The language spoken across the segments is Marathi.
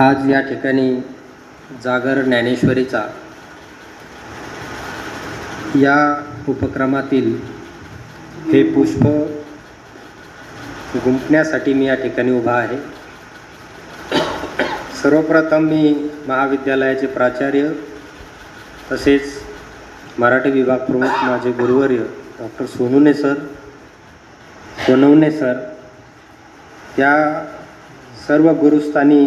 आज या ठिकाणी जागर ज्ञानेश्वरीचा या उपक्रमातील हे पुष्प गुंपण्यासाठी मी या ठिकाणी उभा आहे. सर्वप्रथम मी महाविद्यालयाचे प्राचार्य तसेच मराठी विभाग प्रमुख माझे गुरुवर्य doctor Sonune sir Sonawane sir या सर्व गुरुस्थानी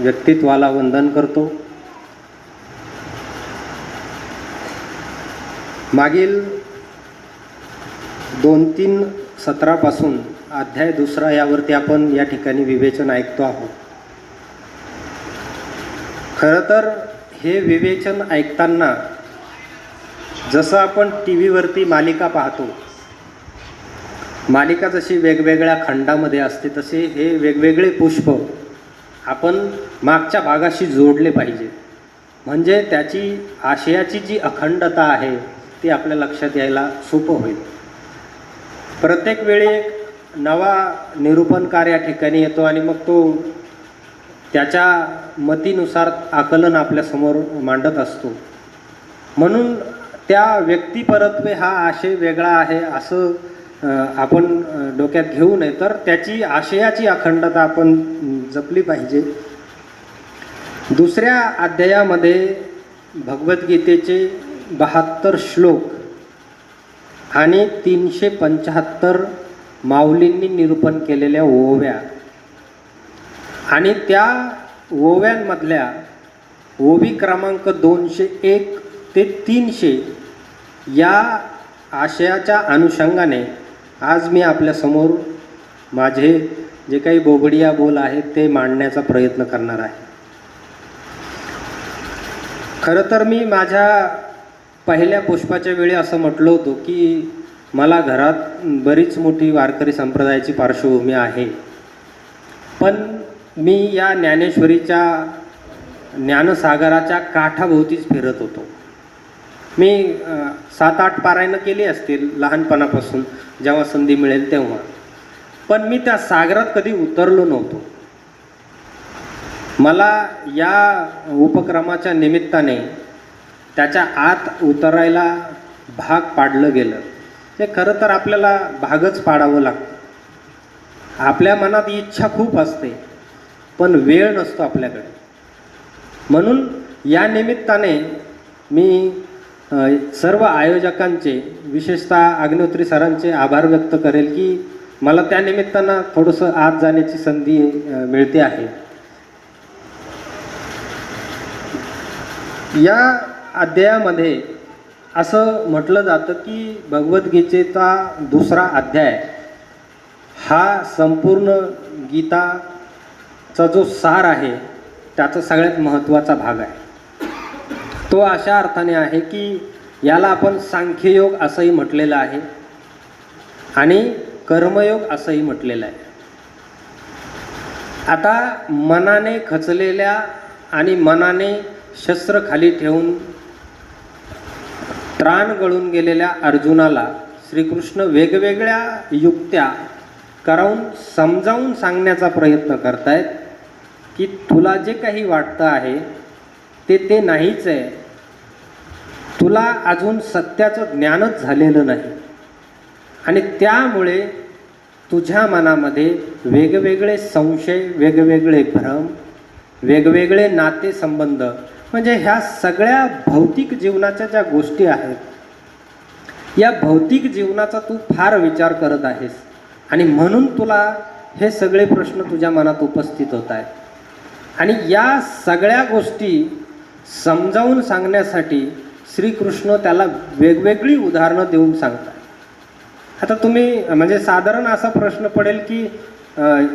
व्यक्तित्वाला वंदन करतो. मागील दोन तीन सत्रापासून अध्याय दुसरा यावरती आपण या ठिकाणी विवेचन ऐकतो आहोत. खरं तर हे विवेचन ऐकताना जसं आपण टी व्हीवरती मालिका पाहतो मालिका जशी वेगवेगळ्या खंडामध्ये असते तसे हे वेगवेगळे पुष्प आपण मागच्या भागाशी जोडले पाहिजे. म्हणजे त्याची आशयाची जी अखंडता आहे ती आपल्या लक्षात यायला सोपं होईल. प्रत्येक वेळी एक नवा निरूपणकार या ठिकाणी येतो आणि मग तो त्याच्या मतीनुसार आकलन आपल्यासमोर मांडत असतो. म्हणून त्या व्यक्तिपरत्वे हा आशय वेगळा आहे असं आपण डोक्यात घेऊ नये तर त्याची आशयाची अखंडता आपण जपली पाहिजे. दुसऱ्या अध्यायामध्ये भगवद्गीतेचे बहात्तर श्लोक आणि तीनशे पंच्याहत्तर माऊलींनी निरूपण केलेल्या ओव्या. आणि त्या ओव्यांमधल्या ओवी क्रमांक दोनशे एक ते तीनशे या आशयाच्या अनुषंगाने आज मी आपल्यासमोर माझे जे काही बोबडिया बोल आहेत ते मांडण्याचा प्रयत्न करणार आहे. खरं तर मी माझ्या पहिल्या पुष्पाच्या वेळी असं म्हटलं होतं की मला घरात बरीच मोठी वारकरी संप्रदायाची पार्श्वभूमी आहे. पण मी या ज्ञानेश्वरीच्या ज्ञानसागराच्या काठाभोवतीच फिरत होतो. मी सात आठ पारायणं केली असतील लहानपणापासून. जेव्हा संधी मिळेल तेव्हा. पण मी त्या सागरात कधी उतरलो नव्हतो. मला या उपक्रमाच्या निमित्ताने त्याच्या आत उतरायला भाग पाडलं गेलं. ते खरं तर आपल्याला भागच पाडावं लागतं. आपल्या मनात इच्छा खूप असते पण वेळ नसतो आपल्याकडे. म्हणून या निमित्ताने मी सर्व आयोजकांचे विशेषतः अग्निहोत्री सरांचे आभार व्यक्त करेल की मला त्या निमित्तानं थोडंसं आत जाण्याची संधी मिळते आहे. या अध्यायामध्ये असं म्हटलं जातं की भगवद्गीतेचा दुसरा अध्याय हा संपूर्ण गीताचा जो सार आहे त्याचा सगळ्यात महत्त्वाचा भाग आहे. तो अशा अर्थाने आहे की याला आपण सांख्ययोग असंही म्हटलेलं आहे आणि कर्मयोग असंही म्हटलेलं आहे. आता मनाने खचलेल्या आणि मनाने शस्त्र खाली ठेवून त्राण गळून गेलेल्या अर्जुनाला श्रीकृष्ण वेगवेगळ्या युक्त्या करावून समजावून सांगण्याचा प्रयत्न करतायत की तुला जे काही वाटतं आहे ते ते नाहीच आहे. तुला अजून सत्याचं ज्ञानच झालेलं नाही. आणि त्यामुळे तुझ्या मनामध्ये वेगवेगळे संशय वेगवेगळे भ्रम वेगवेगळे नातेसंबंध म्हणजे ह्या सगळ्या भौतिक जीवनाच्या ज्या गोष्टी आहेत या भौतिक जीवनाचा तू फार विचार करत आहेस. आणि म्हणून तुला हे सगळे प्रश्न तुझ्या मनात उपस्थित होत आहेत. आणि या सगळ्या गोष्टी समजावून सांगण्यासाठी श्रीकृष्ण त्याला वेगवेगळी उदाहरणं देऊन सांगतात. आता तुम्ही म्हणजे साधारण असा प्रश्न पडेल की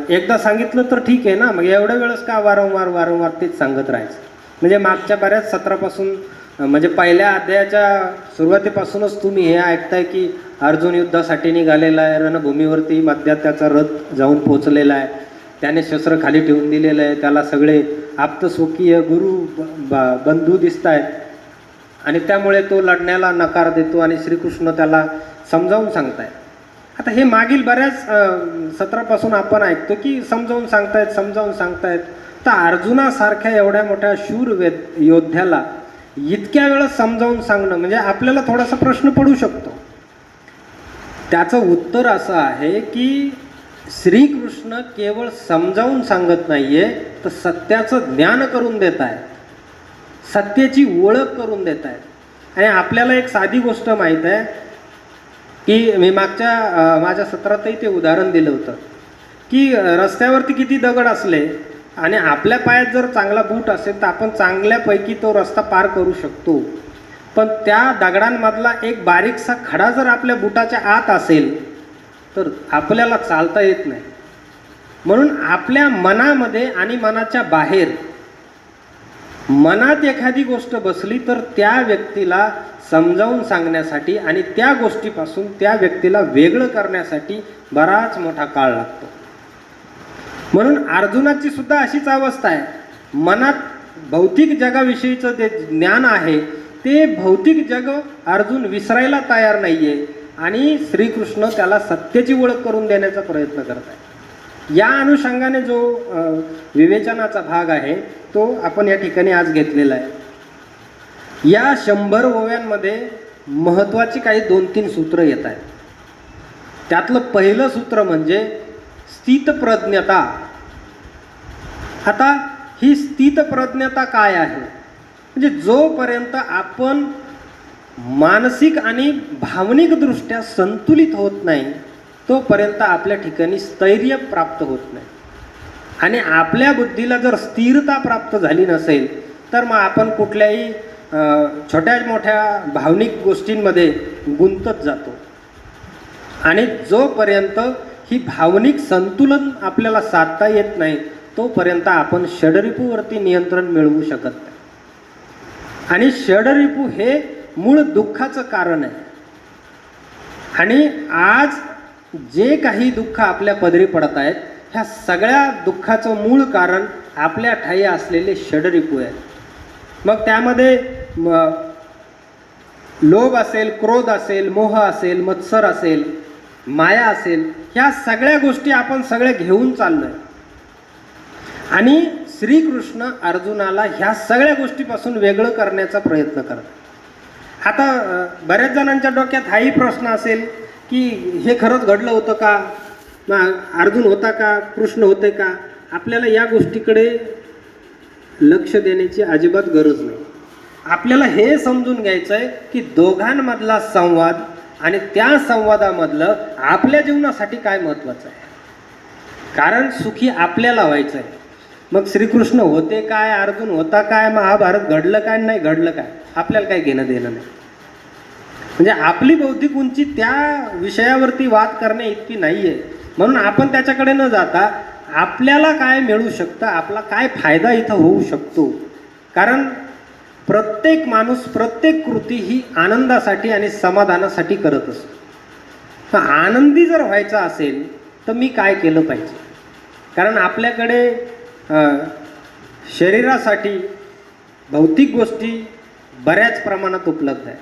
एकदा सांगितलं तर ठीक आहे ना मग एवढ्या वेळेस का वारंवार वारंवार तेच सांगत राहायचं? म्हणजे मागच्या बऱ्याच सत्रापासून म्हणजे पहिल्या अध्यायाच्या सुरुवातीपासूनच तुम्ही हे ऐकताय की अर्जुन युद्धासाठी निघालेला आहे रणभूमीवरती मध्यात त्याचा रथ जाऊन पोचलेला आहे. त्याने शस्त्र खाली ठेवून दिलेलं आहे. त्याला सगळे आप्तस्वकीय गुरु ब- बंधू दिसत आहेत आणि त्यामुळे तो लढण्याला नकार देतो आणि श्रीकृष्ण त्याला समजावून सांगताय आता हे मागील बऱ्याच सत्रापासून आपण ऐकतो की समजावून सांगतायत समजावून सांगतायत. तर अर्जुनासारख्या एवढ्या मोठ्या शूर वे योद्ध्याला इतक्या वेळा समजावून सांगणं म्हणजे आपल्याला थोडासा प्रश्न पडू शकतो. त्याचं उत्तर असं आहे की श्रीकृष्ण केवळ समजावून सांगत नाहीये तर सत्याचं ज्ञान करून देत आहे सत्तेची ओळख करून देत आहेत. आणि आपल्याला एक साधी गोष्ट माहीत आहे की मी मागच्या माझ्या सत्रातही ते उदाहरण दिलं होतं की रस्त्यावरती किती दगड असले आणि आपल्या पायात जर चांगला बूट असेल तर आपण चांगल्यापैकी तो रस्ता पार करू शकतो. पण त्या दगडांमधला एक बारीकसा खडा जर आपल्या बुटाच्या आत असेल तर आपल्याला चालता येत नाही. म्हणून आपल्या मनामध्ये आणि मनाच्या बाहेर मनात एखादी गोष्ट बसली तर त्या व्यक्तीला समजावून सांगण्यासाठी आणि त्या गोष्टीपासून त्या व्यक्तीला वेगळं करण्यासाठी बराच मोठा काळ लागतो. म्हणून अर्जुनाची सुद्धा अशीच अवस्था आहे. मनात भौतिक जगाविषयीचं जे ज्ञान आहे ते भौतिक जग अर्जुन विसरायला तयार नाहीये आणि श्रीकृष्ण त्याला सत्याची ओळख करून देण्याचा प्रयत्न करत आहे या अनुषंगाने जो विवेचनाचा भाग आहे तो आपण या ठिकाणी आज घेतलेला आहे. या शंभर ओव्यांमध्ये महत्त्वाची काही दोन तीन सूत्र येत आहेत. त्यातलं पहिलं सूत्र म्हणजे स्थितप्रज्ञता. आता ही स्थितप्रज्ञता काय आहे? म्हणजे जोपर्यंत आपण मानसिक आणि भावनिकदृष्ट्या संतुलित होत नाही तोपर्यंत आपल्या ठिकाणी स्थैर्य प्राप्त होत नाही. आणि आपल्या बुद्धीला जर स्थिरता प्राप्त झाली नसेल तर मग आपण कुठल्याही छोट्या मोठ्या भावनिक गोष्टींमध्ये गुंतत जातो. आणि जोपर्यंत ही भावनिक संतुलन आपल्याला साधता येत नाही तोपर्यंत आपण षडरिपूवरती नियंत्रण मिळवू शकत नाही. आणि षडरिपू हे मूळ दुःखाचं कारण आहे. आणि आज जे काही दुःख आपल्या पदरी पडत आहेत ह्या सगळ्या दुःखाचं मूळ कारण आपल्या ठाई असलेले षडरिपू आहेत. मग त्यामध्ये लोभ असेल क्रोध असेल मोह असेल मत्सर असेल माया असेल ह्या सगळ्या गोष्टी आपण सगळे घेऊन चाललोय. आणि श्रीकृष्ण अर्जुनाला ह्या सगळ्या गोष्टीपासून वेगळं करण्याचा प्रयत्न करतात. आता बऱ्याच जणांच्या डोक्यात हाही प्रश्न असेल की हे खरंच घडलं होतं का? मग अर्जुन होता का? कृष्ण होते का? आपल्याला या गोष्टीकडे लक्ष देण्याची अजिबात गरज नाही. आपल्याला हे समजून घ्यायचं आहे की दोघांमधला संवाद आणि त्या संवादामधलं आपल्या जीवनासाठी काय महत्त्वाचं आहे. कारण सुखी आपल्याला व्हायचं आहे मग श्रीकृष्ण होते काय? अर्जुन होता काय? महाभारत घडलं काय? नाही घडलं काय? आपल्याला काय घेणं देणं नाही. म्हणजे आपली बौद्धिक उंची त्या विषयावरती वाद करणे इतकी नाही आहे म्हणून आपण त्याच्याकडे न जाता आपल्याला काय मिळू शकतं आपला काय फायदा इथं होऊ शकतो? कारण प्रत्येक माणूस प्रत्येक कृती ही आनंदासाठी आणि समाधानासाठी करत असतो. आनंदी जर व्हायचा असेल तर मी काय केलं पाहिजे? कारण आपल्याकडे शरीरासाठी भौतिक गोष्टी बऱ्याच प्रमाणात उपलब्ध आहे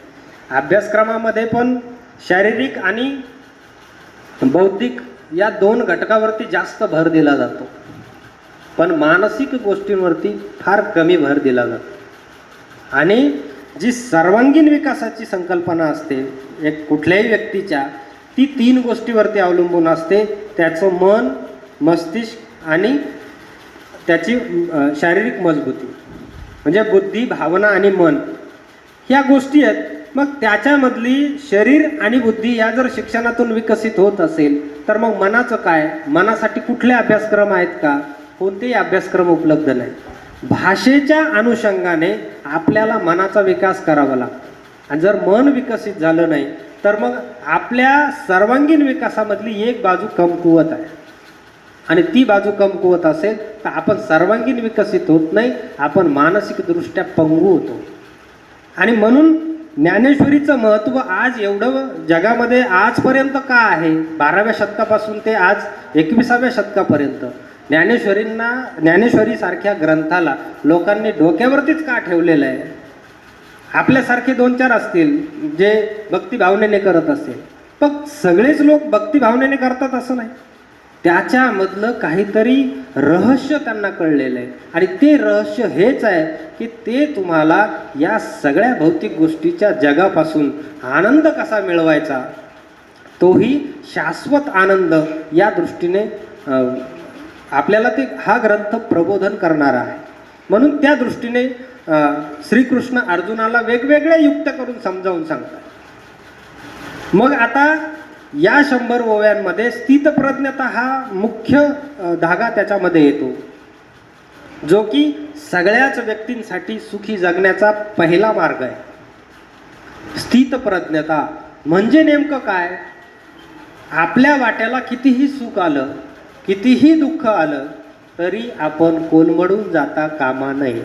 अभ्यासक्रमामध्ये पण शारीरिक आणि बौद्धिक या दोन घटकावरती जास्त भर दिला जातो. पण मानसिक गोष्टींवरती फार कमी भर दिला जातो. आणि जी सर्वांगीण विकासाची संकल्पना असते एक कुठल्याही व्यक्तीच्या ती तीन गोष्टीवरती अवलंबून असते. त्याचं मन मस्तिष्क आणि त्याची शारीरिक मजबूती. म्हणजे बुद्धी भावना आणि मन. ह्या गोष्टी आहेत. मग त्याच्यामधली शरीर आणि बुद्धी या जर शिक्षणातून विकसित होत असेल तर मग मनाचं काय? मनासाठी कुठले अभ्यासक्रम आहेत का? कोणतेही अभ्यासक्रम उपलब्ध नाही भाषेच्या अनुषंगाने आपल्याला मनाचा विकास करावा लागतो. आणि जर मन विकसित झालं नाही तर मग आपल्या सर्वांगीण विकासामधली एक बाजू कमकुवत आहे. आणि ती बाजू कमकुवत असेल तर आपण सर्वांगीण विकसित होत नाही आपण मानसिकदृष्ट्या पंगू होतो. आणि म्हणून ज्ञानेश्वरीचं महत्त्व आज एवढं जगामध्ये आजपर्यंत का आहे? बाराव्या शतकापासून ते आज एकविसाव्या शतकापर्यंत. ज्ञानेश्वरींना ज्ञानेश्वरीसारख्या ग्रंथाला लोकांनी डोक्यावरतीच का ठेवलेलं आहे? आपल्यासारखे दोन चार असतील जे भक्तिभावनेने करत असतील पण सगळेच लोक भक्तिभावनेने करतात असं नाही. त्याच्यामधलं काहीतरी रहस्य त्यांना कळलेलं आहे. आणि ते रहस्य हेच आहे की ते तुम्हाला या सगळ्या भौतिक गोष्टीच्या जगापासून आनंद कसा मिळवायचा तोही शाश्वत आनंद या दृष्टीने आपल्याला ते हा ग्रंथ प्रबोधन करणारा आहे. म्हणून त्या दृष्टीने श्रीकृष्ण अर्जुनाला वेगवेगळ्या युक्त करून समजावून सांगतात. मग आता या शंभर ओव्यांमध्ये स्थितप्रज्ञता हा मुख्य धागा त्याच्यामध्ये येतो. जो की सगळ्याच व्यक्तींसाठी सुखी जगण्याचा पहिला मार्ग आहे. स्थितप्रज्ञता म्हणजे नेमकं काय? आपल्या वाट्याला कितीही सुख आलं कितीही दुःख आलं तरी आपण कोलमडून जाता कामा नये.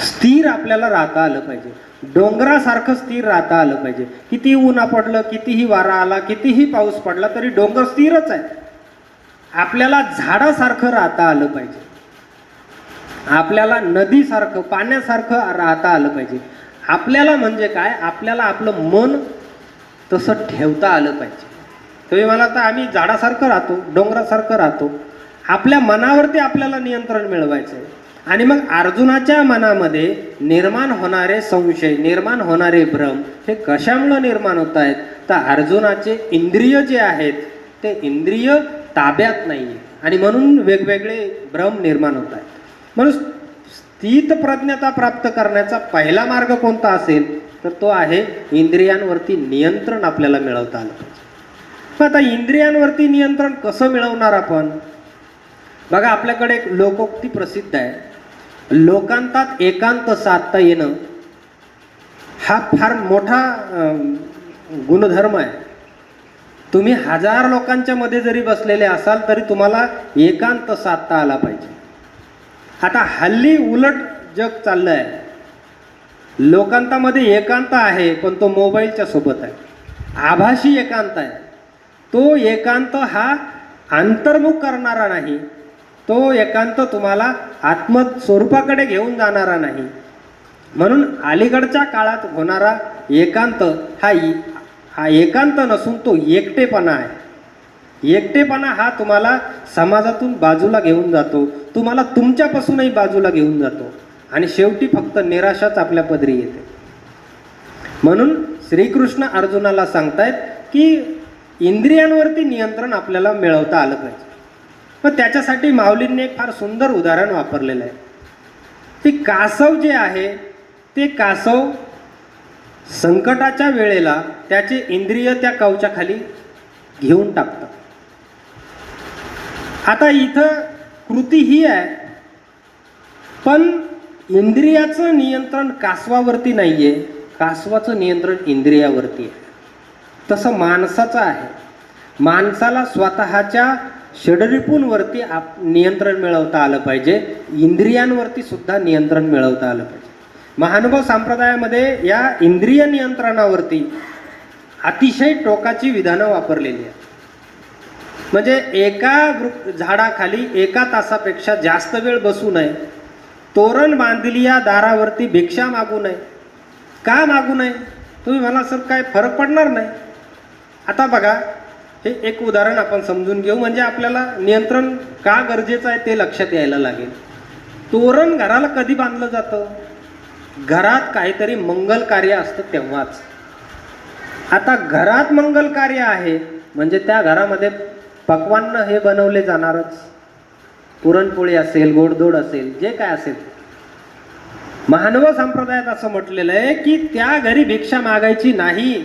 स्थिर आपल्याला राहता आलं पाहिजे. डोंगरासारखं स्थिर राहता आलं पाहिजे. किती ऊन पडलं कितीही वारा आला कितीही पाऊस पडला तरी डोंगर स्थिरच आहे. आपल्याला झाडासारखं राहता आलं पाहिजे. आपल्याला नदीसारखं पाण्यासारखं राहता आलं पाहिजे. आपल्याला म्हणजे काय? आपल्याला आपलं मन तसं ठेवता आलं पाहिजे. तुम्ही मला तर आम्ही झाडासारखं राहतो डोंगरासारखं राहतो. आपल्या मनावरती आपल्याला नियंत्रण मिळवायचं आहे आणि मग अर्जुनाच्या मनामध्ये निर्माण होणारे संशय निर्माण होणारे भ्रम हे कशामुळं निर्माण होत आहेत तर अर्जुनाचे इंद्रिय जे आहेत ते इंद्रिय ताब्यात नाही आणि म्हणून वेगवेगळे भ्रम निर्माण होत आहेत म्हणून स्थित प्रज्ञता प्राप्त करण्याचा पहिला मार्ग कोणता असेल? तर तो आहे इंद्रियांवरती नियंत्रण आपल्याला मिळवता आलं पाहिजे. मग आता इंद्रियांवरती नियंत्रण कसं मिळवणार आपण? बघा आपल्याकडे एक लोकोक्ती प्रसिद्ध आहे. लोकांतात एकांत साधता येणं हा फार मोठा गुणधर्म आहे. तुम्ही हजार लोकांच्या मध्ये जरी बसलेले असाल तरी तुम्हाला एकांत साधता आला पाहिजे. आता हल्ली उलट जग चाललं आहे लोकांतामध्ये एकांत आहे पण तो मोबाईलच्या सोबत आहे. आभासी एकांत आहे. तो एकांत हा अंतर्मुख करणारा नाही. तो एकांत तुम्हाला आत्म स्वरूपाकडे घेऊन जाणारा नाही. म्हणून अलीकडच्या काळात होणारा एकांत हा हा एकांत नसून तो एकटेपणा आहे. एकटेपणा हा तुम्हाला समाजातून बाजूला घेऊन जातो. तुम्हाला तुमच्यापासूनही बाजूला घेऊन जातो. आणि शेवटी फक्त निराशाच आपल्या पदरी येते. म्हणून श्रीकृष्ण अर्जुनाला सांगतायत की इंद्रियांवरती नियंत्रण आपल्याला मिळवता आलं पाहिजे. मग त्याच्यासाठी माऊलींनी एक फार सुंदर उदाहरण वापरलेलं आहे. की कासव जे आहे ते कासव संकटाच्या वेळेला त्याचे इंद्रिय त्या कवचाखाली घेऊन टाकतं आता इथं कृती ही आहे पण इंद्रियाचं नियंत्रण कासवावरती नाही आहे कासवाचं नियंत्रण इंद्रियावरती आहे. तसं माणसाचं आहे. माणसाला स्वतःच्या षडरिपूंवरती आप नियंत्रण मिळवता आलं पाहिजे. इंद्रियांवरती सुद्धा नियंत्रण मिळवता आलं पाहिजे. महानुभव संप्रदायामध्ये या इंद्रिय नियंत्रणावरती अतिशय टोकाची विधानं वापरलेली आहेत. म्हणजे एका वृ झाडाखाली एका तासापेक्षा जास्त वेळ बसू नये. तोरण बांधली या दारावरती भिक्षा मागू नये. का मागू नये? तुम्ही मला सर काय फरक पडणार नाही. आता बघा हे एक उदाहरण आपण समजून घेऊ. म्हणजे आपल्याला नियंत्रण का गरजेचं आहे ते लक्षात यायला लागेल. तोरण घराला कधी बांधलं जातं? घरात काहीतरी मंगल कार्य असतं तेव्हाच. आता घरात मंगल कार्य आहे म्हणजे त्या घरामध्ये पकवान हे बनवले जाणारच. पुरणपोळी असेल गोडधोड असेल जे काय असेल. मानव संप्रदायात असं म्हटलेलं आहे की त्या घरी भिक्षा मागायची नाही.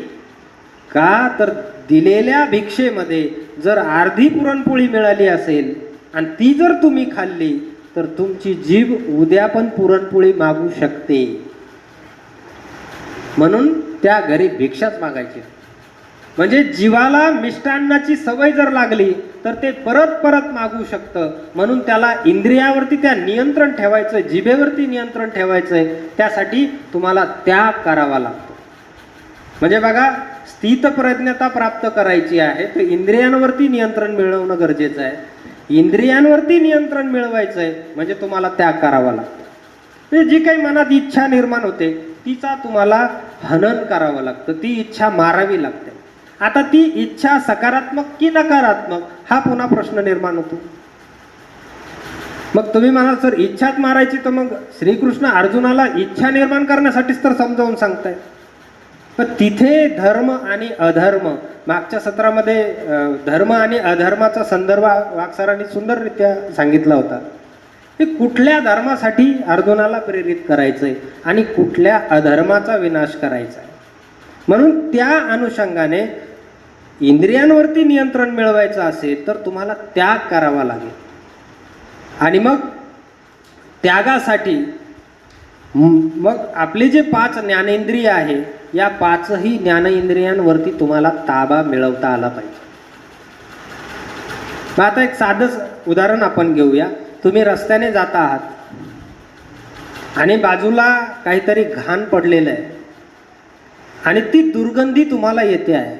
का? तर दिलेल्या भिक्षेमध्ये जर अर्धी पुरणपोळी मिळाली असेल आणि ती जर तुम्ही खाल्ली तर तुमची जीभ उद्या पण पुरणपोळी मागू शकते. म्हणून त्या घरी भिक्षाच मागायची. म्हणजे जीवाला मिष्टान्नाची सवय जर लागली तर ते परत परत मागू शकतं. म्हणून त्याला इंद्रियावरती त्या नियंत्रण ठेवायचं जिभेवरती नियंत्रण ठेवायचं आहे त्यासाठी तुम्हाला त्याग करावा लागतो. म्हणजे बघा स्थितप्रज्ञता प्राप्त करायची आहे तर इंद्रियांवरती नियंत्रण मिळवणं गरजेचं आहे. इंद्रियांवरती नियंत्रण मिळवायचं आहे म्हणजे तुम्हाला त्याग करावा लागतो. म्हणजे जी काही मनात इच्छा निर्माण होते तिचा तुम्हाला हनन करावं लागतं ती इच्छा मारावी लागते. आता ती इच्छा सकारात्मक की नकारात्मक हा पुन्हा प्रश्न निर्माण होतो. मग तुम्ही म्हणाल सर इच्छाच मारायची तर मग श्रीकृष्ण अर्जुनाला इच्छा निर्माण करण्यासाठीच तर समजावून सांगताय पण तिथे धर्म आणि अधर्म मागच्या सत्रामध्ये धर्म आणि अधर्माचा संदर्भ वाक्सरांनी सुंदररित्या सांगितला होता. हे कुठल्या धर्मासाठी अर्जुनाला प्रेरित करायचंय आणि कुठल्या अधर्माचा विनाश करायचा आहे म्हणून त्या अनुषंगाने इंद्रियांवरती नियंत्रण मिळवायचं असेल तर तुम्हाला त्याग करावा लागेल. आणि मग त्यागासाठी मग आपले जे पाच ज्ञानेंद्रिय आहे या पाचही ज्ञानेंद्रियांवरती तुम्हाला ताबा मिळवता आला पाहिजे. मग आता एक साधं उदाहरण आपण घेऊया. तुम्ही रस्त्याने जात आहात आणि बाजूला काहीतरी घाण पडलेलं आहे. आणि ती दुर्गंधी तुम्हाला येते आहे.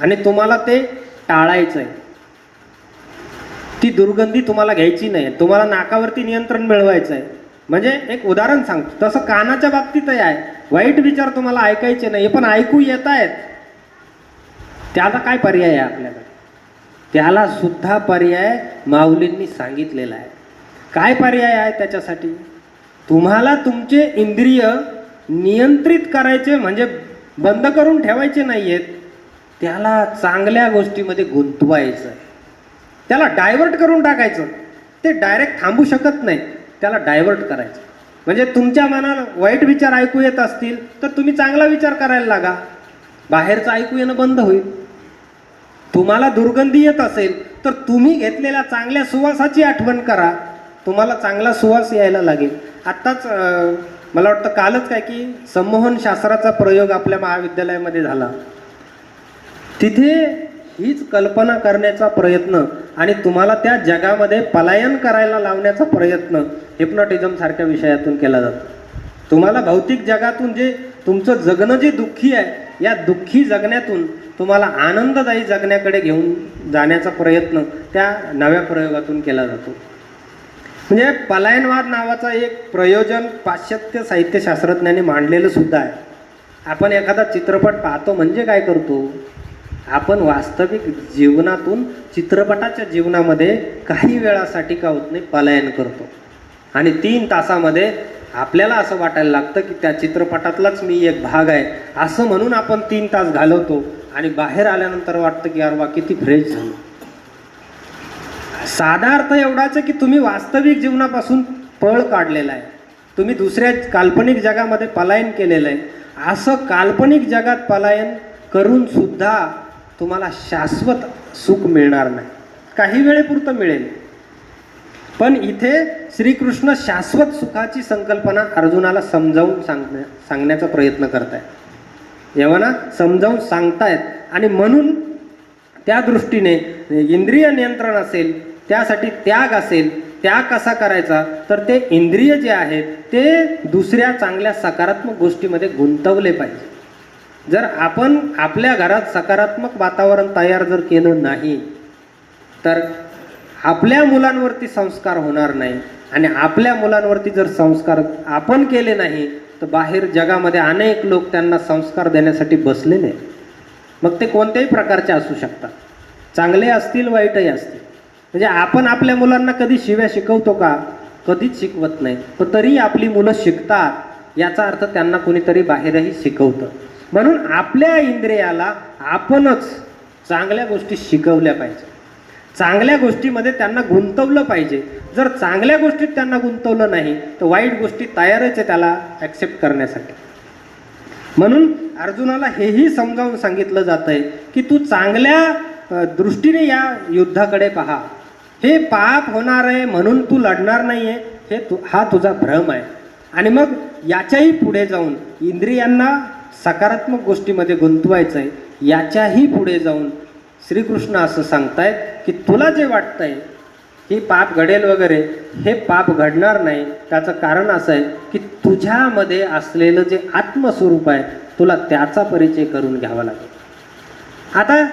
आणि तुम्हाला ते टाळायचं आहे. ती दुर्गंधी तुम्हाला घ्यायची नाही. तुम्हाला नाकावरती नियंत्रण मिळवायचं आहे. म्हणजे एक उदाहरण सांगतो. तसं कानाच्या बाबतीतही आहे. वाईट विचार तुम्हाला ऐकायचे नाही पण ऐकू येत आहेत त्याला काय पर्याय आहे आपल्याकडे? त्याला सुद्धा पर्याय माऊलींनी सांगितलेला आहे. काय पर्याय आहे त्याच्यासाठी? तुम्हाला तुमचे इंद्रिय नियंत्रित करायचे म्हणजे बंद करून ठेवायचे नाही आहेत त्याला चांगल्या गोष्टीमध्ये गुंतवायचं आहे. त्याला डायव्हर्ट करून टाकायचं. ते डायरेक्ट थांबू शकत नाही. त्याला डायव्हर्ट करायचं. म्हणजे तुमच्या मनाला वाईट विचार ऐकू येत असतील तर तुम्ही चांगला विचार करायला लागा. बाहेरचं ऐकू येणं बंद होईल. तुम्हाला दुर्गंधी येत असेल तर तुम्ही घेतलेल्या चांगल्या सुवासाची आठवण करा. तुम्हाला चांगला सुवास यायला लागेल. आत्ताच मला वाटतं कालच काय की संमोहन शास्त्राचा प्रयोग आपल्या महाविद्यालयामध्ये झाला. तिथे हीच कल्पना करण्याचा प्रयत्न आणि तुम्हाला त्या जगामध्ये पलायन करायला लावण्याचा प्रयत्न हिप्नॉटिझमसारख्या विषयातून केला जातो. तुम्हाला भौतिक जगातून जे तुमचं जगणं जे दुःखी आहे या दुःखी जगण्यातून तुम्हाला आनंददायी जगण्याकडे घेऊन जाण्याचा प्रयत्न त्या नव्या प्रयोगातून केला जातो. म्हणजे पलायनवाद नावाचा एक प्रयोजन पाश्चात्य साहित्यशास्त्रज्ञांनी मांडलेलं सुद्धा आहे. आपण एखादा चित्रपट पाहतो म्हणजे काय करतो? आपण वास्तविक जीवनातून चित्रपटाच्या जीवनामध्ये काही वेळासाठी का होत नाही पलायन करतो. आणि तीन तासामध्ये आपल्याला असं वाटायला लागतं की त्या चित्रपटातलाच मी एक भाग आहे. असं म्हणून आपण तीन तास घालवतो आणि बाहेर आल्यानंतर वाटतं की अरे वा किती फ्रेश झालं. साधा अर्थ एवढाच आहे की तुम्ही वास्तविक जीवनापासून पळ काढलेला आहे. तुम्ही दुसऱ्या काल्पनिक जगामध्ये पलायन केलेलं आहे. असं काल्पनिक जगात पलायन करून सुद्धा तुम्हाला शाश्वत सुख मिळणार नाही. काही वेळेपुरतं मिळेल. पण इथे श्रीकृष्ण शाश्वत सुखाची संकल्पना अर्जुनाला समजावून सांगण्या सांगण्याचा प्रयत्न करतायत. येवाना समजावून सांगतायत आणि म्हणून त्या दृष्टीने इंद्रिय नियंत्रण असेल त्यासाठी त्याग असेल त्याग कसा करायचा? तर ते इंद्रिय जे आहेत ते दुसऱ्या चांगल्या सकारात्मक गोष्टीमध्ये गुंतवले पाहिजे. जर आपण आपल्या घरात सकारात्मक वातावरण तयार जर केलं नाही तर आपल्या मुलांवरती संस्कार होणार नाही आणि आपल्या मुलांवरती जर संस्कार आपण केले नाही तर बाहेर जगामध्ये अनेक लोक त्यांना संस्कार देण्यासाठी बसलेले आहेत. मग ते कोणत्याही प्रकारचे असू शकतात. चांगले असतील वाईटही असतील. म्हणजे आपण आपल्या मुलांना कधी शिव्या शिकवतो का? कधीच शिकवत नाही. पण तरी आपली मुलं शिकतात याचा अर्थ त्यांना कोणीतरी बाहेरही शिकवतं. म्हणून आपल्या इंद्रियाला आपणच चांगल्या गोष्टी शिकवल्या पाहिजे. चांगल्या गोष्टीमध्ये त्यांना गुंतवलं पाहिजे. जर चांगल्या गोष्टीत त्यांना गुंतवलं नाही तर वाईट गोष्टी तयारच आहे त्याला ॲक्सेप्ट करण्यासाठी. म्हणून अर्जुनाला हेही समजावून सांगितलं जात आहे की तू चांगल्या दृष्टीने या युद्धाकडे पहा. हे पाप होणार आहे म्हणून तू लढणार नाही आहे हे तु हा तुझा भ्रम आहे. आणि मग याच्याही पुढे जाऊन इंद्रियांना सकारात्मक गोष्टीमध्ये गुंतवायचं आहे याच्याही पुढे जाऊन श्रीकृष्ण असं सांगतायत की तुला जे वाटतंय की पाप घडेल वगैरे हे पाप घडणार नाही. त्याचं कारण असं आहे की तुझ्यामध्ये असलेलं जे आत्मस्वरूप आहे तुला त्याचा परिचय करून घ्यावा लागेल. आता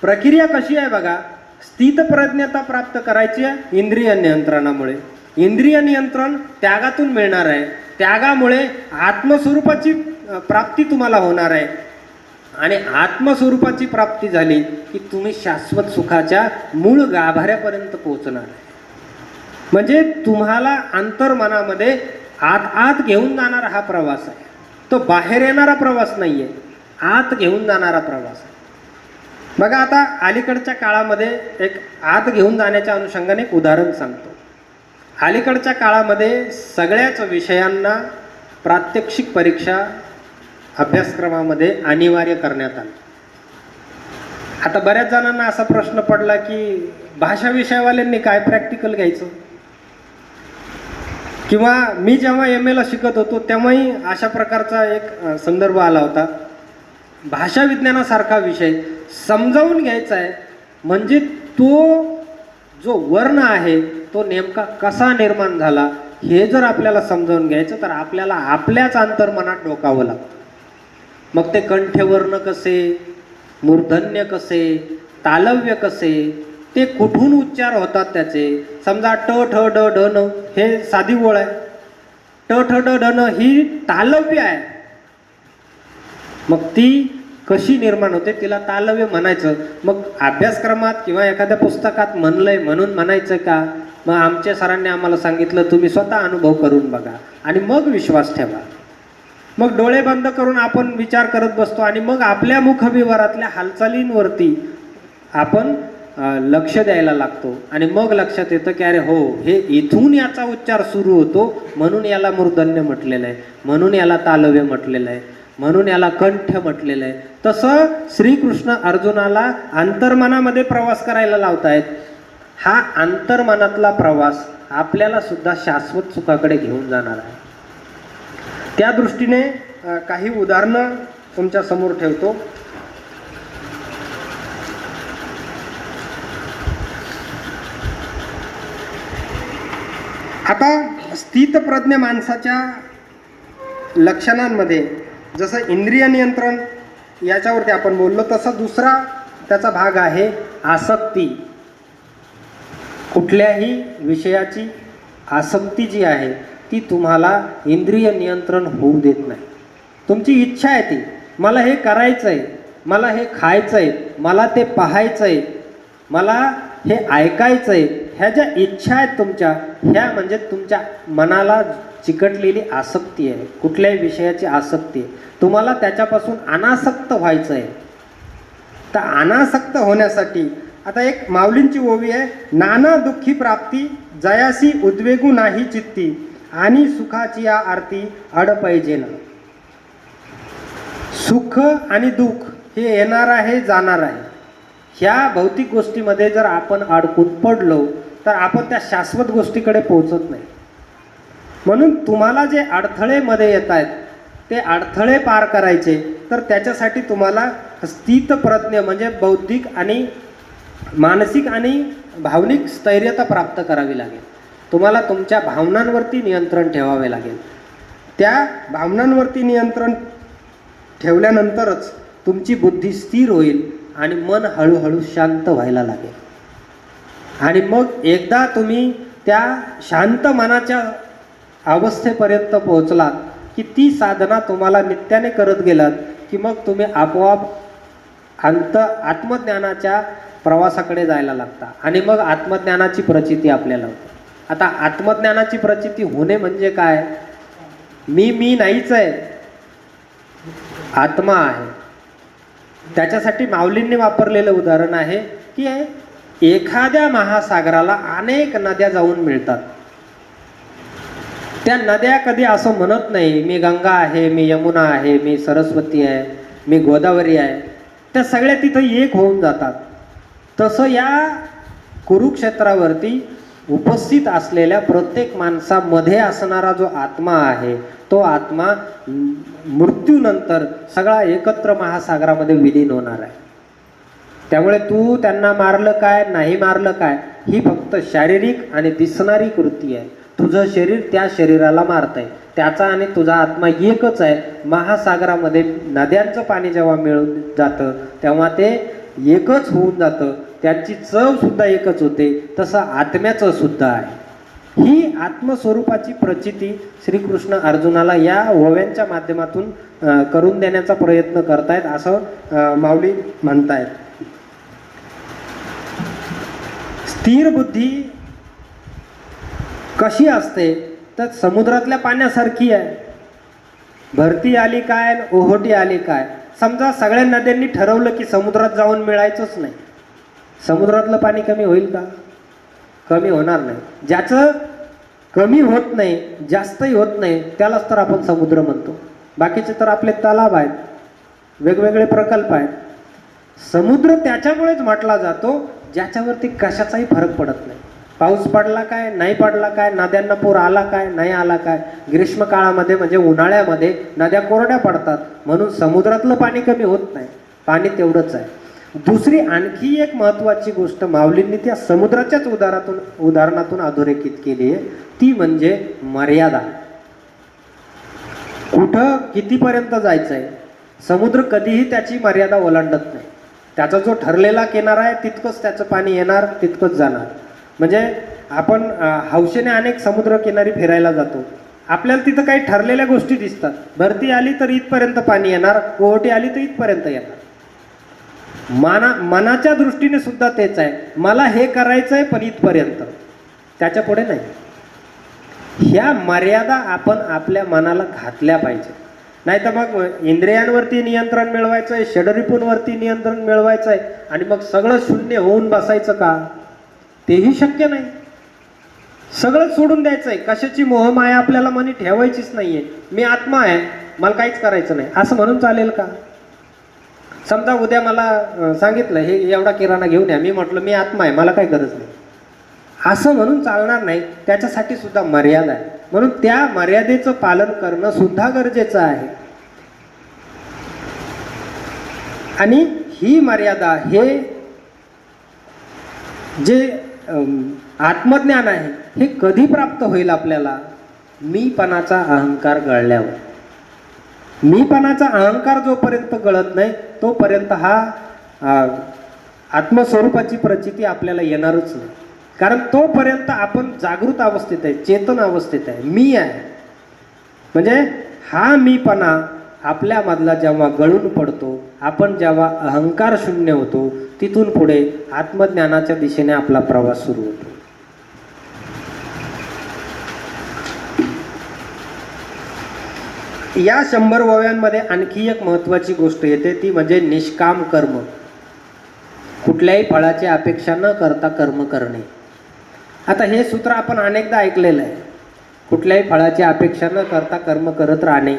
प्रक्रिया कशी आहे बघा. स्थितप्रज्ञता प्राप्त करायची आहे इंद्रिय नियंत्रणामुळे. इंद्रिय नियंत्रण त्यागातून मिळणार आहे. त्यागामुळे आत्मस्वरूपाची प्राप्ती तुम्हाला होणार आहे. आणि आत्मस्वरूपाची प्राप्ती झाली की तुम्ही शाश्वत सुखाच्या मूळ गाभाऱ्यापर्यंत पोहोचणार म्हणजे तुम्हाला अंतर्मनामध्ये आत आत घेऊन जाणारा हा प्रवास आहे. तो बाहेर येणारा प्रवास नाही आहे आत घेऊन जाणारा प्रवास आहे. बघा आता अलीकडच्या काळामध्ये एक आत घेऊन जाण्याच्या अनुषंगाने एक उदाहरण सांगतो. अलीकडच्या काळामध्ये सगळ्याच विषयांना प्रात्यक्षिक परीक्षा अभ्यासक्रमामध्ये अनिवार्य करण्यात आलं. आता बऱ्याच जणांना असा प्रश्न पडला की भाषा विषयवाल्यांनी काय प्रॅक्टिकल घ्यायचं? किंवा मी जेव्हा एम एला शिकत होतो तेव्हाही अशा प्रकारचा एक संदर्भ आला होता. भाषा विज्ञानासारखा विषय समजावून घ्यायचा आहे. म्हणजे तो जो वर्ण आहे तो नेमका कसा निर्माण झाला हे जर आपल्याला समजावून घ्यायचं तर आपल्याला आपल्याच अंतर्मनात डोकावं लागतं. मग ते कंठ्यवर्ण कसे? मूर्धन्य कसे? तालव्य कसे? ते कुठून उच्चार होतात त्याचे? समजा ट ठ ड ढ न हे साधी ओळ आहे. ट ठ ड ढ न ही तालव्य आहे. मग ती कशी निर्माण होते? तिला तालव्य म्हणायचं. मग अभ्यासक्रमात किंवा एखाद्या पुस्तकात म्हणलंय म्हणून म्हणायचं का? मग आमच्या सरांनी आम्हाला सांगितलं तुम्ही स्वतः अनुभव करून बघा आणि मग विश्वास ठेवा. मग डोळे बंद करून आपण विचार करत बसतो आणि मग आपल्या मुखविवरातल्या हालचालींवरती आपण लक्ष द्यायला लागतो. आणि मग लक्षात येतं की अरे हो हे इथून याचा उच्चार सुरू होतो म्हणून याला मूर्धन्य म्हटलेलं आहे म्हणून याला तालव्य म्हटलेलं आहे म्हणून याला कंठ म्हटलेलं आहे. तसं श्रीकृष्ण अर्जुनाला अंतर्मनामध्ये प्रवास करायला लावतायत. हा अंतर्मनातला प्रवास आपल्याला सुद्धा शाश्वत सुखाकडे घेऊन जाणार आहे. त्या दृष्टीने काही उदाहरणं तुमच्यासमोर ठेवतो. आता स्थितप्रज्ञ माणसाच्या लक्षणांमध्ये जसं इंद्रिय नियंत्रण याच्यावरती आपण बोललो तसा दुसरा त्याचा भाग आहे आसक्ती. कुठल्याही विषयाची आसक्ती जी आहे ती तुम्हाला इंद्रिय नियंत्रण होऊ देत नाही. तुमची इच्छा आहे ती. मला हे करायचं आहे मला हे खायचं आहे मला ते पाहायचं आहे मला हे ऐकायचं आहे ह्या ज्या इच्छा आहेत तुमच्या ह्या म्हणजे तुमच्या मनाला चिकटलेली आसक्ती आहे कुठल्याही विषयाची आसक्ती आहे. तुम्हाला त्याच्यापासून अनासक्त व्हायचं आहे तर अनासक्त होण्यासाठी आता एक माऊलींची ओवी आहे नाना दुःखी प्राप्ती जयासी उद्वेगू नाही चित्ती. आणि सुखाची या आरती अड सुख आणि दुःख हे येणार आहे जाणार आहे. ह्या भौतिक गोष्टीमध्ये जर आपण अडकून पडलो तर आपण त्या शाश्वत गोष्टीकडे पोहोचत नाही. म्हणून तुम्हाला जे अडथळेमध्ये येत आहेत ते अडथळे पार करायचे तर त्याच्यासाठी तुम्हाला स्थितप्रज्ञ म्हणजे बौद्धिक आणि मानसिक आणि भावनिक स्थैर्यता प्राप्त करावी लागेल. तुम्हाला तुमच्या भावनांवरती नियंत्रण ठेवावे लागेल. त्या भावनांवरती नियंत्रण ठेवल्यानंतरच तुमची बुद्धी स्थिर होईल आणि मन हळूहळू शांत व्हायला लागेल. आणि मग एकदा तुम्ही त्या शांत मनाच्या अवस्थेपर्यंत पोहोचलात की ती साधना तुम्हाला नित्याने करत गेलात की मग तुम्ही आपोआप अंत आत्मज्ञानाच्या प्रवासाकडे जायला लागता आणि मग आत्मज्ञानाची प्रचिती आपल्याला होते. आता आत्मज्ञानाची प्रचिती होणे म्हणजे काय? मी मी नाहीच आहे. आत्मा आहे. त्याच्यासाठी माऊलींनी वापरलेलं उदाहरण आहे की एखाद्या महासागराला अनेक नद्या जाऊन मिळतात. त्या नद्या कधी असं म्हणत नाही मी गंगा आहे मी यमुना आहे मी सरस्वती आहे मी गोदावरी आहे. त्या सगळ्या तिथं एक होऊन जातात. तसं या कुरुक्षेत्रावरती उपस्थित असलेल्या प्रत्येक माणसामध्ये असणारा जो आत्मा आहे तो आत्मा मृत्यूनंतर सगळा एकत्र महासागरामध्ये विलीन होणार आहे. त्यामुळे तू त्यांना मारलं काय नाही मारलं काय ही फक्त शारीरिक आणि दिसणारी कृती आहे. तुझं शरीर त्या शरीराला मारतंय. त्याचा आणि तुझा आत्मा एकच आहे. महासागरामध्ये नद्यांचं पाणी जेव्हा मिळून जातं तेव्हा ते एकच होऊन जातं. त्याची चवसुद्धा एकच होते तसं आत्म्याचं सुद्धा आहे. ही आत्मस्वरूपाची प्रचिती श्रीकृष्ण अर्जुनाला या ओव्यांच्या माध्यमातून करून देण्याचा प्रयत्न करतायत असं माऊली म्हणतायत. स्थिर बुद्धी कशी असते तर समुद्रातल्या पाण्यासारखी आहे. भरती आली काय ओहोटी आली काय? समजा सगळ्या नद्यांनी ठरवलं की समुद्रात जाऊन मिळायचंच नाही. समुद्रातलं पाणी कमी होईल का? कमी होणार नाही. ज्याचं कमी होत नाही जास्तही होत नाही त्यालाच तर आपण समुद्र म्हणतो. बाकीचे तर आपले तलाव आहेत वेगवेगळे प्रकल्प आहेत. समुद्र त्याच्यामुळेच म्हटला जातो ज्याच्यावरती कशाचाही फरक पडत नाही. पाऊस पडला काय नाही पडला काय नद्यांना पूर आला काय नाही आला काय? ग्रीष्म काळामध्ये म्हणजे उन्हाळ्यामध्ये नद्या कोरड्या पडतात. म्हणून समुद्रातलं पाणी कमी होत नाही. पाणी तेवढंच आहे. दुसरी आणखी एक महत्त्वाची गोष्ट माऊलींनी त्या समुद्राच्याच उदारातून उदाहरणातून अधोरेखित केली आहे. ती म्हणजे मर्यादा. कुठं कितीपर्यंत जायचं आहे समुद्र कधीही त्याची मर्यादा ओलांडत नाही. त्याचा जो ठरलेला किनारा आहे तितकंच त्याचं पाणी येणार तितकंच जाणार. म्हणजे आपण हौशेने अनेक समुद्र किनारी फिरायला जातो. आपल्याला तिथं काही ठरलेल्या गोष्टी दिसतात. भरती आली तर इथपर्यंत पाणी येणार कोहटी आली तर इथपर्यंत येणार. मना मनाच्या दृष्टीने सुद्धा तेच आहे. मला हे करायचं आहे पण इथपर्यंत. त्याच्या पुढे नाही. ह्या मर्यादा आपण आपल्या मनाला घातल्या पाहिजे. नाही तर मग इंद्रियांवरती नियंत्रण मिळवायचं आहे षडरिपूंवरती नियंत्रण मिळवायचं आहे आणि मग सगळं शून्य होऊन बसायचं का? तेही शक्य नाही. सगळं सोडून द्यायचं आहे कशाची मोहमाया आपल्याला मनी ठेवायचीच नाही आहे मी आत्मा आहे. मला काहीच करायचं नाही. असं म्हणून चालेल का? समजा उद्या मला सांगितलं हे एवढा किराणा घेऊन या मी म्हटलं मी आत्मा आहे मला काही गरज नाही. असं म्हणून चालणार नाही त्याच्यासाठी सुद्धा मर्यादा आहे. म्हणून त्या मर्यादेचं पालन करणं सुद्धा गरजेचं आहे. आणि ही मर्यादा हे जे आत्मज्ञान आहे हे कधी प्राप्त होईल आपल्याला? मीपणाचा अहंकार गळल्यावर. मीपणाचा अहंकार जोपर्यंत गळत नाही तोपर्यंत हा आत्मस्वरूपाची प्रचिती आपल्याला येणारच नाही. कारण तोपर्यंत आपण जागृत अवस्थेत आहे चेतन अवस्थेत आहे मी आहे. म्हणजे हा मीपणा आपल्यामधला जेव्हा गळून पडतो आपण जेव्हा अहंकार शून्य होतो तिथून पुढे आत्मज्ञानाच्या दिशेने आपला प्रवास सुरू होतो. या शंभर वव्यांमध्ये आणखी एक महत्त्वाची गोष्ट येते ती म्हणजे निष्काम कर्म. कुठल्याही फळाची अपेक्षा न करता कर्म करणे. आता हे सूत्र आपण अनेकदा ऐकलेलं आहे. कुठल्याही फळाची अपेक्षा न करता कर्म करत राहणे.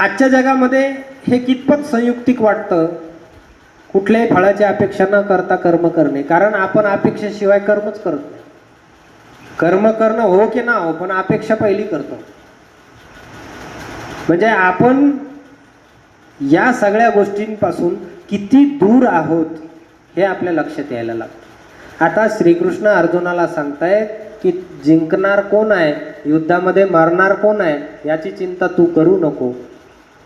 आजच्या जगामध्ये हे कितपत संयुक्तिक वाटतं? कुठल्याही फळाची अपेक्षा न करता कर्म करणे. कारण आपण अपेक्षेशिवाय कर्मच करत नाही. कर्म करणं हो की ना हो पण अपेक्षा पहिली करतो. म्हणजे आपण या सगळ्या गोष्टींपासून किती दूर आहोत हे आपल्या लक्षात यायला लागतं. आता श्रीकृष्ण अर्जुनाला सांगतायत की जिंकणार कोण आहे युद्धामध्ये मरणार कोण आहे याची चिंता तू करू नको.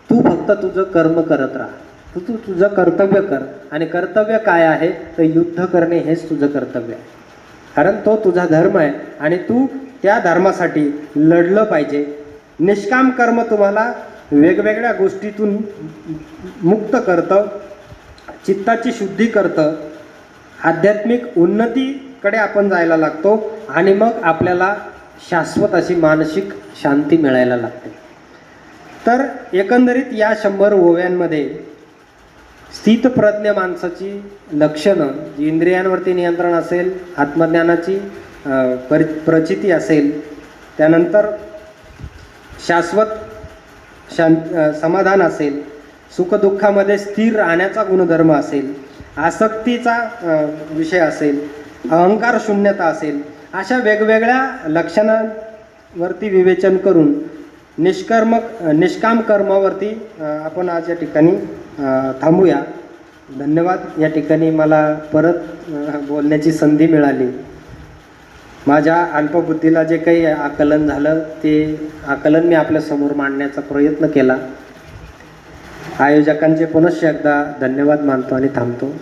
तू फक्त तुझं कर्म करत राहा. तू तू तुझं कर्तव्य कर. आणि कर्तव्य काय आहे? तर युद्ध करणे हेच तुझं कर्तव्य आहे. कारण तो तुझा धर्म आहे आणि तू त्या धर्मासाठी लढलं पाहिजे. निष्काम कर्म तुम्हाला वेगवेगळ्या गोष्टीतून मुक्त करतं चित्ताची शुद्धी करतं. आध्यात्मिक उन्नतीकडे आपण जायला लागतो आणि मग आपल्याला शाश्वत अशी मानसिक शांती मिळायला लागते. तर एकंदरीत या शंभर ओव्यांमध्ये स्थितप्रज्ञ माणसाची लक्षणं जी इंद्रियांवरती नियंत्रण असेल आत्मज्ञानाची परि प्रचिती असेल त्यानंतर शाश्वत शांत समाधान असेल सुखदुःखामध्ये स्थिर राहण्याचा गुणधर्म असेल आसक्तीचा विषय असेल अहंकार शून्यता असेल अशा वेगवेगळ्या लक्षणांवरती विवेचन करून निष्कर्म निष्काम कर्मावरती आपण आज या ठिकाणी थांबूया. धन्यवाद. या ठिकाणी मला परत बोलण्याची संधी मिळाली. माझ्या अल्पबुद्धीला जे काही आकलन झालं ते आकलन मी आपल्यासमोर मांडण्याचा प्रयत्न केला. आयोजकांचे पुनश्च एकदा धन्यवाद मानतो आणि थांबतो.